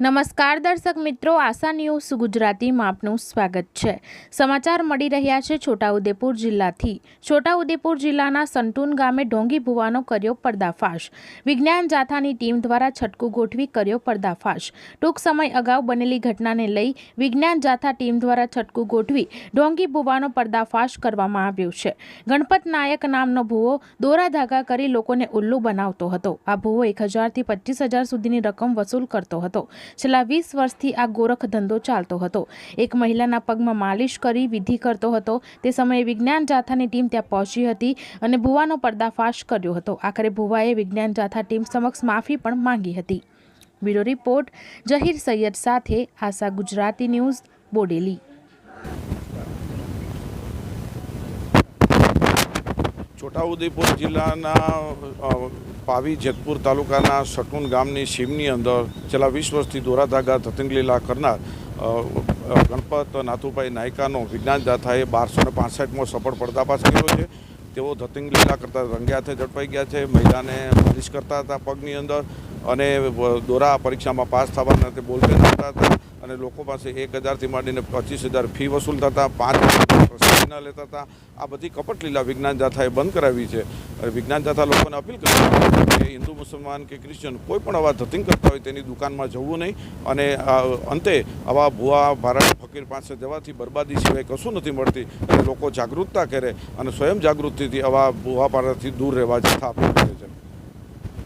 નમસ્કાર દર્શક મિત્રો, આશા ન્યૂઝ ગુજરાતીમાં આપનું સ્વાગત છે. સમાચાર મળી રહ્યા છે છોટાઉદેપુર જિલ્લાથી. છોટાઉદેપુર જિલ્લાના સંતુન ગામે ઢોંગી ભુવાનો કર્યો પર્દાફાશ. વિજ્ઞાન જાથાની ટીમ દ્વારા છટકું ગોઠવી કર્યો પર્દાફાશ. ટૂંક સમય અગાઉ બનેલી ઘટનાને લઈ વિજ્ઞાન જાથા ટીમ દ્વારા છટકું ગોઠવી ઢોંગી ભુવાનો પર્દાફાશ કરવામાં આવ્યો છે. ગણપત નાયક નામનો ભુવો દોરા ધાગા કરી લોકોને ઉલ્લુ બનાવતો હતો. આ ભુવો એક હજારથી પચીસ હજાર સુધીની રકમ વસૂલ કરતો હતો. છેલ્લા વીસ વર્ષથી આ ગોરખ ધંધો ચાલતો હતો. એક મહિલાના પગમાં માલિશ કરી વિધિ કરતો હતો. તે સમયે વિજ્ઞાન જાથાની ટીમ ત્યાં પહોંચી હતી અને ભુવાનો પર્દાફાશ કર્યો હતો. આખરે ભુવાએ વિજ્ઞાન જાથા ટીમ સમક્ષ માફી પણ માંગી હતી. બ્યુરો રિપોર્ટ, જહીર સૈયદ સાથે આશા ગુજરાતી ન્યૂઝ, બોડેલી. છોટાઉદેપુર જિલ્લાના પાવી જેતપુર તાલુકાના સટુન ગામની સીમની અંદર છેલ્લા વીસ વર્ષથી દોરાધાગા ધતિંગલીલા કરનાર ગણપત નાથુભાઈ નાયકાનો વિજ્ઞાન દાથાએ બારસો ને પાસઠમો સફળ પર્દાફાશ કર્યો છે. તેઓ ધતિંગલીલા કરતા રંગે હાથે ઝડપાઈ ગયા છે, મહિલાને માલિશ કરતા હતા પગની અંદર અને દોરા પરીક્ષામાં પાસ થવાના તે બોલપેન આપતા હતા અને લોકો પાસે એક હજારથી માંડીને પચીસ હજાર ફી વસૂલતા હતા, પાંચ પ્રસાદી ન લેતા હતા. આ બધી કપટ લીલા વિજ્ઞાન જાથાએ બંધ કરાવી છે. અને વિજ્ઞાન જાથા લોકોને અપીલ કરી કે હિન્દુ, મુસલમાન કે ક્રિશ્ચન કોઈ પણ આવા ધતિંગ કરતા હોય તેની દુકાનમાં જવું નહીં. અને અંતે આવા ભુવા ભારત ફકીર પાસે જવાથી બરબાદી સિવાય કશું નથી મળતી. લોકો જાગૃતતા કરે અને સ્વયં જાગૃતિથી આવા ભુવા ભારતથી દૂર રહેવા જથા આપે